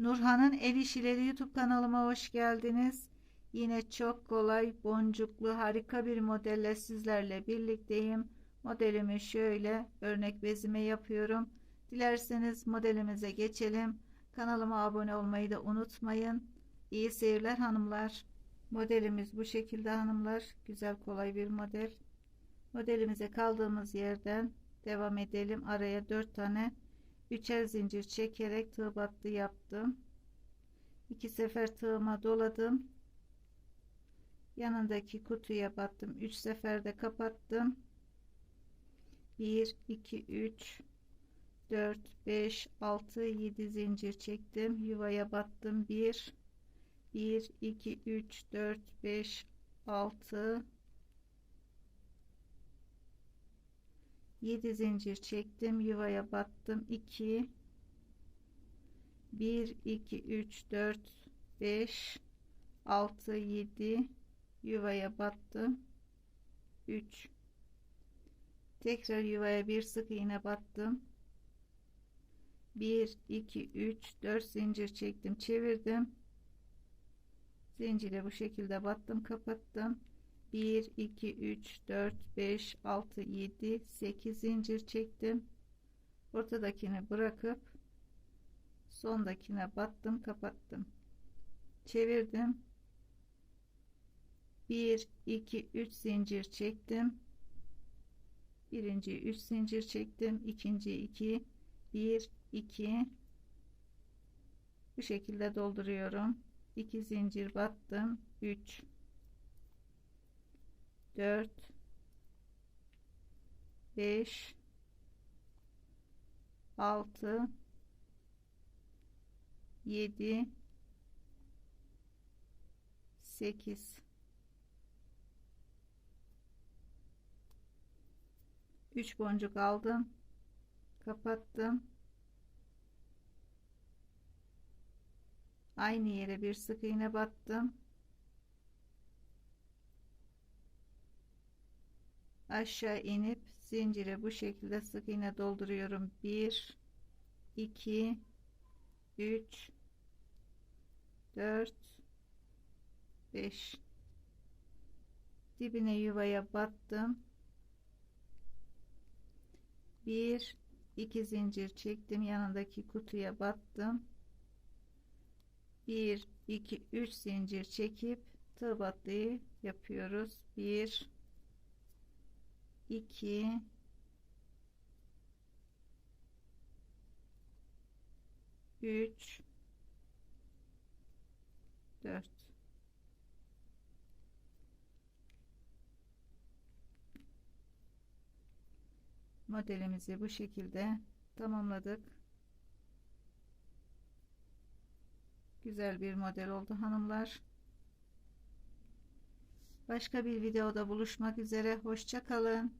Nurhan'ın El İşileri YouTube kanalıma hoş geldiniz. Yine çok kolay, boncuklu, harika bir modelle sizlerle birlikteyim. Modelimi şöyle örnek bezime yapıyorum. Dilerseniz modelimize geçelim. Kanalıma abone olmayı da unutmayın. İyi seyirler hanımlar. Modelimiz bu şekilde hanımlar. Güzel kolay bir model. Modelimize kaldığımız yerden devam edelim. Araya 4 tane üçer zincir çekerek tığ battı yaptım. İki sefer tığıma doladım. Yanındaki kutuya battım. Üç seferde kapattım. 1 2 3 4 5 6 7 zincir çektim. Yuvaya battım. 1 1 2 3 4 5 6 7 zincir çektim yuvaya battım. 2 1 2 3 4 5 6 7 yuvaya battım. 3 tekrar yuvaya bir sık iğne battım. 1 2 3 4 zincir çektim çevirdim. Zincire bu şekilde battım kapattım 1 2 3 4 5 6 7 8 zincir çektim. Ortadakini bırakıp sondakine battım kapattım. Çevirdim. 1 2 3 zincir çektim. Birinci 3 zincir çektim. İkinci 2 1 2 bu şekilde dolduruyorum. 2 zincir battım. 3 4 5 6 7 8 3 boncuk aldım. Kapattım. Aynı yere bir sık iğne battım aşağı inip zincire bu şekilde sık iğne dolduruyorum. 1 2 3 4 5 dibine yuvaya battım. 1 2 zincir çektim. Yanındaki kutuya battım. 1 2 3 zincir çekip tığ battıyı yapıyoruz. 1 2 3 4 modelimizi bu şekilde tamamladık. Güzel bir model oldu hanımlar Başka bir videoda buluşmak üzere. Hoşça kalın.